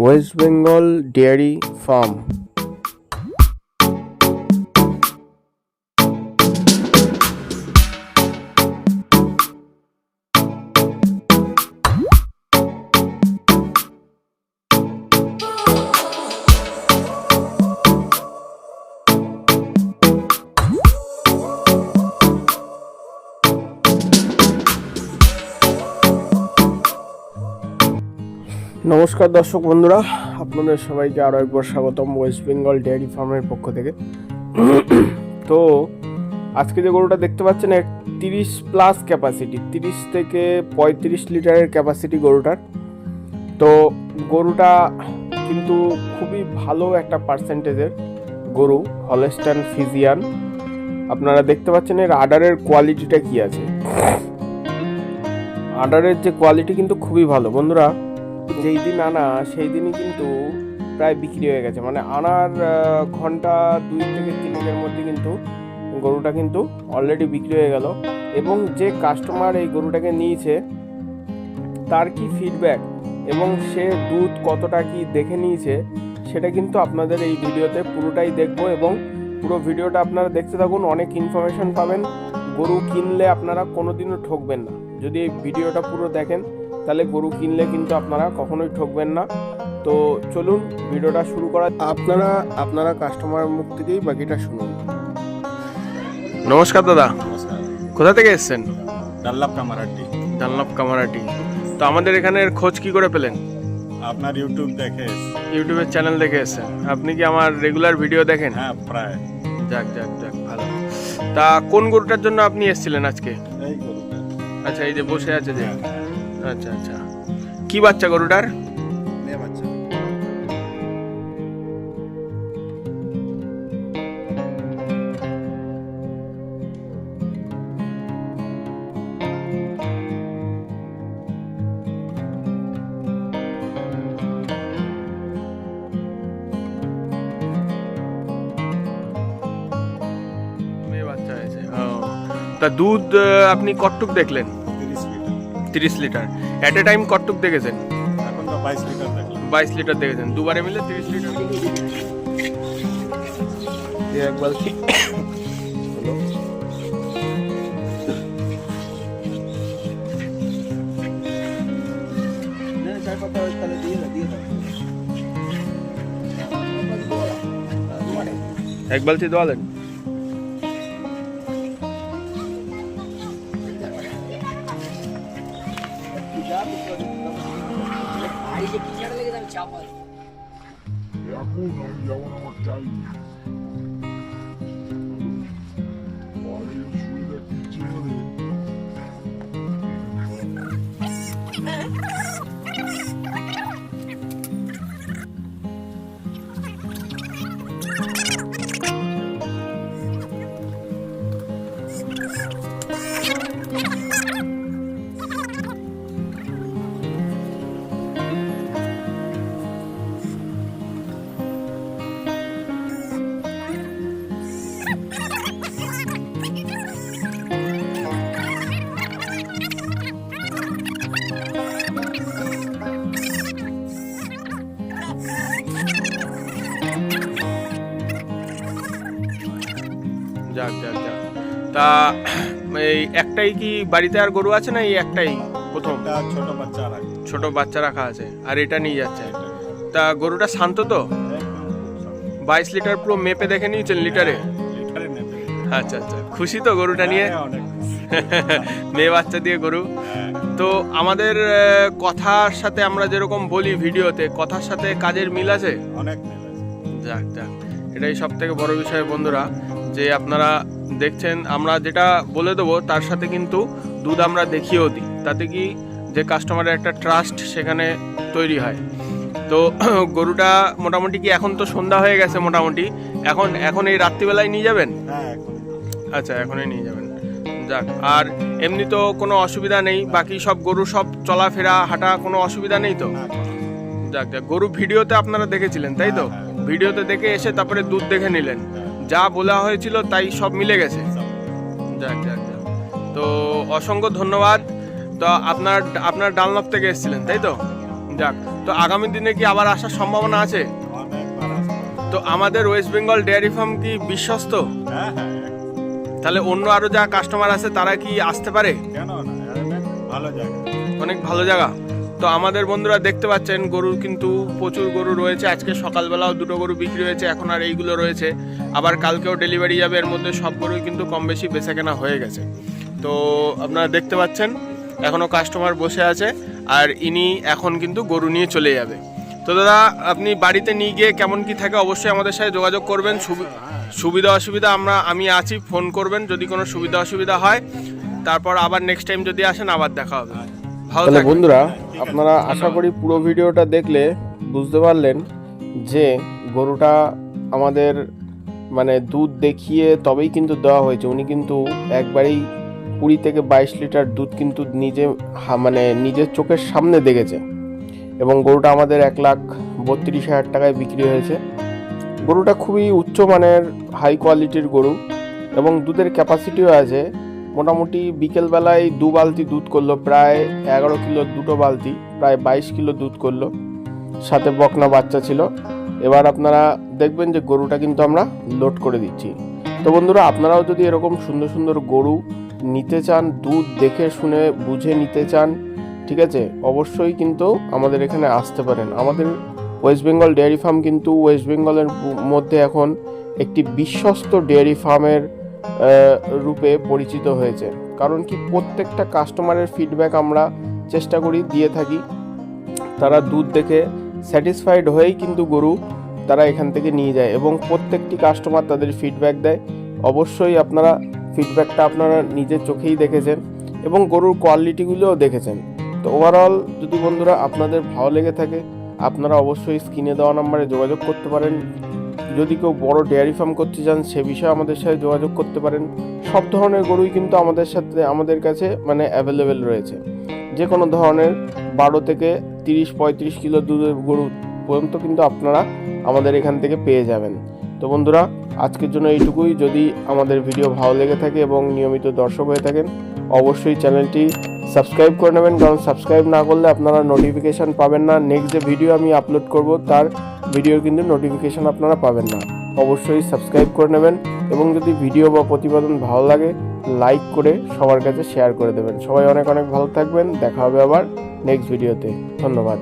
West Bengal dairy farm নমস্কার দর্শক বন্ধুরা, আপনাদের সবাইকে আরও একবার স্বাগতম ওয়েস্ট বেঙ্গল ডেয়ারি ফার্মের পক্ষ থেকে। তো আজকে যে গরুটা দেখতে পাচ্ছেন তিরিশ প্লাস ক্যাপাসিটি তিরিশ থেকে পঁয়ত্রিশ লিটারের ক্যাপাসিটি গরুটার। তো গরুটা কিন্তু খুবই ভালো একটা পার্সেন্টেজের গরু হলেস্টান ফিজিয়ান আপনারা দেখতে পাচ্ছেন, এর আডারের কোয়ালিটিটা কি আছে? আডারের যে কোয়ালিটি কিন্তু খুবই ভালো। বন্ধুরা যেই দিন আনা, সেই দিনই কিন্তু প্রায় বিক্রি হয়ে গেছে। মানে আনার ঘণ্টা দুই থেকে তিনের মধ্যে কিন্তু গরুটা কিন্তু অলরেডি বিক্রি হয়ে গেল এবং যে কাস্টমার এই গরুটাকে নিয়েছে, তার কি ফিডব্যাক এবং সে দুধ কতটা কি দেখে নিয়েছে, সেটা কিন্তু আপনাদের এই ভিডিওতে পুরোটাই দেখব এবং পুরো ভিডিওটা আপনারা দেখতে থাকুন, অনেক ইনফরমেশন পাবেন। গরু কিনলে আপনারা কোনোদিনও ঠকবেন না। যদি এই ভিডিওটা পুরো দেখেন তাহলে গরু কিনলে কিন্তু আপনারা কখনোই ঠকবেন না। তো চলুন ভিডিওটা শুরু করা আপনারা আপনারা কাস্টমার মুখ থেকেই বাকিটা শুনুন। নমস্কার দাদা। কোথা থেকে এসেছেন? ডাল্লাপ কামারাড্ডি ডানলপ কামারাটি তো আমাদের এখানের খোঁজ কি করে পেলেন? আপনার ইউটিউব দেখে ইউটিউবের চ্যানেল দেখে এসেছেন। আপনি কি আমার রেগুলার ভিডিও দেখেন? হ্যাঁ প্রায়। যাক যাক যাক ভালো। তা কোন গরুটার জন্য আপনি এসেছিলেন আজকে? এই গরুটা। আচ্ছা এই যে বসে আছে যে। হ্যাঁ, আচ্ছা আচ্ছা কি বাচ্চা গরুটার মেয়ে বাচ্চা মেয়ে বাচ্চা হয়েছে ও। তা দুধ আহ, আপনি কটটুক দেখলেন তিরিশ লিটার। অ্যাট এ টাইম কটটুক দেখেছেন? এখন তো বাইশ লিটার দেখলাম। বাইশ লিটার দেখেছেন। দুবারে মিলে তিরিশ লিটার। এক বালতি। এক বালতি দোয়ালেন এখন আমি যেমন আমার চাই যাক তা এই একটাই কি বাড়িতে আর গরু আছে না এই একটাই প্রথম? ছোট বাচ্চা একটা। ছোট বাচ্চা রাখা আছে আর এটা নিয়ে যাচ্ছে। তা গরুটা শান্ত তো? বাইশ লিটার পুরো মেপে দেখে নিয়েছেন লিটারে? লিটারে আচ্ছা আচ্ছা। খুশি তো গরুটা নিয়ে? হ্যাঁ, মেয়ে বাচ্চা দিয়ে গরু। হ্যাঁ, তো আমাদের কথার সাথে আমরা যেরকম বলি ভিডিওতে কথার সাথে কাজের মিল আছে? অনেক যাক যাক। এটাই সব থেকে বড় বিষয় বন্ধুরা যে আপনারা দেখছেন আমরা যেটা বলে দেবো তার সাথে কিন্তু দুধ আমরা দেখিয়েও দিই। তাতে কি যে কাস্টমারের একটা ট্রাস্ট সেখানে তৈরি হয়। তো গরুটা মোটামুটি কি এখন তো সন্ধ্যা হয়ে গেছে মোটামুটি? এখন এখন এই রাত্রিবেলায় নিয়ে যাবেন? হ্যাঁ আচ্ছা এখনই নিয়ে যাবেন। যাক আর এমনি তো কোনো অসুবিধা নেই বাকি সব গরু সব চলাফেরা হাঁটা কোনো অসুবিধা নেই তো? যাক যাক গরু ভিডিওতে আপনারা দেখেছিলেন তাই তো? হ্যাঁ, ভিডিওতে দেখে এসে তারপরে দুধ দেখে নিলেন। হ্যাঁ, যা বলা হয়েছিল তাই সব মিলে গেছে। যাক যাক যাক তো অসংখ্য ধন্যবাদ। তো আপনার আপনার ডানলপ থেকে এসেছিলেন তাই তো? যাক তো আগামী দিনে কি আবার আসার সম্ভাবনা আছে? তো আমাদের ওয়েস্ট বেঙ্গল ডেয়ারি ফার্ম কি বিশ্বস্ত? তাহলে অন্য আরও যা কাস্টমার আছে তারা কি আসতে পারে? অনেক ভালো জায়গা। তো আমাদের বন্ধুরা দেখতে পাচ্ছেন গরুর কিন্তু প্রচুর গরু রয়েছে। আজকে সকালবেলাও দুটো গরু বিক্রি হয়েছে, এখন আর এইগুলো রয়েছে। আবার কালকেও ডেলিভারি যাবে, এর মধ্যে সব গরুই কিন্তু কম বেশি বেচা কেনা হয়ে গেছে। তো আপনারা দেখতে পাচ্ছেন এখনও কাস্টমার বসে আছে, আর ইনি এখন কিন্তু গরু নিয়ে চলে যাবে। তো দাদা, আপনি বাড়িতে নিয়ে গিয়ে কেমন কি থাকে অবশ্যই আমাদের সাথে যোগাযোগ করবেন। সুবি- সুবিধা অসুবিধা আমরা, আমি আছি, ফোন করবেন, যদি কোনো সুবিধা অসুবিধা হয়। তারপর আবার নেক্সট টাইম যদি আসেন, আবার দেখা হবে। তাহলে বন্ধুরা আপনারা আশা করি পুরো ভিডিওটা দেখলে বুঝতে পারলেন যে গরুটা আমাদের মানে দুধ দেখিয়ে তবেই কিন্তু দেওয়া হয়েছে। উনি কিন্তু একবারেই কুড়ি থেকে বাইশ লিটার দুধ কিন্তু নিজে মানে নিজের চোখের সামনে দেখেছে এবং গরুটা আমাদের এক লাখ বত্রিশ হাজার টাকায় বিক্রি হয়েছে। গরুটা খুবই উচ্চমানের হাই কোয়ালিটির গরু এবং দুধের ক্যাপাসিটিও আছে মোটামুটি বিকেলবেলায় দু বালতি দুধ করল, প্রায় এগারো কিলো দুটো বালতি, প্রায় বাইশ কিলো দুধ করল। সাথে বকনা বাচ্চা ছিল। এবার আপনারা দেখবেন যে গরুটা কিন্তু আমরা লোড করে দিচ্ছি। তো বন্ধুরা, আপনারাও যদি এরকম সুন্দর সুন্দর গরু নিতে চান, দুধ দেখে শুনে বুঝে নিতে চান, ঠিক আছে, অবশ্যই কিন্তু আমাদের এখানে আসতে পারেন। আমাদের ওয়েস্ট বেঙ্গল ডেয়ারি ফার্ম কিন্তু ওয়েস্ট বেঙ্গলের মধ্যে এখন একটি বিশ্বস্ত ডেয়ারি ফার্মের রূপে পরিচিত হয়েছে। কারণ কি প্রত্যেকটা কাস্টমারের ফিডব্যাক আমরা চেষ্টা করি, দিয়ে থাকি। তারা দুধ দেখে স্যাটিসফাইড হয়েই কিন্তু গরু তারা এখান থেকে নিয়ে যায় এবং প্রত্যেকটি কাস্টমার তাদের ফিডব্যাক দেয়। অবশ্যই আপনারা ফিডব্যাকটা আপনারা নিজের চোখেই দেখেছেন এবং গরুর কোয়ালিটিগুলোও দেখেছেন। তো ওভারঅল যদি বন্ধুরা আপনাদের ভালো লেগে থাকে, আপনারা অবশ্যই স্ক্রিনে দেওয়া নাম্বারে যোগাযোগ করতে পারেন। যদি কেউ বড় ডেয়ারি ফার্ম করতে চান, সে বিষয়ে আমাদের সাথে যোগাযোগ করতে পারেন। সব ধরনের গরুই কিন্তু আমাদের সাথে, আমাদের কাছে মানে অ্যাভেলেবেল রয়েছে। যে কোনো ধরনের বারো থেকে তিরিশ পঁয়ত্রিশ কিলো দুধের গরু পর্যন্ত কিন্তু আপনারা আমাদের এখান থেকে পেয়ে যাবেন। তো বন্ধুরা, আজকের জন্য এইটুকুই। যদি আমাদের ভিডিও ভালো লেগে থাকে এবং নিয়মিত দর্শক হয়ে থাকেন, অবশ্যই চ্যানেলটি সাবস্ক্রাইব করে নেবেন। কারণ সাবস্ক্রাইব না করলে আপনারা নোটিফিকেশান পাবেন না। নেক্সট যে ভিডিও আমি আপলোড করব, তার ভিডিওর কিন্তু নোটিফিকেশান আপনারা পাবেন না। অবশ্যই সাবস্ক্রাইব করে নেবেন এবং যদি ভিডিও বা প্রতিবেদন ভালো লাগে লাইক করে সবার কাছে শেয়ার করে দেবেন। সবাই অনেক অনেক ভালো থাকবেন। দেখা হবে আবার নেক্সট ভিডিওতে ধন্যবাদ।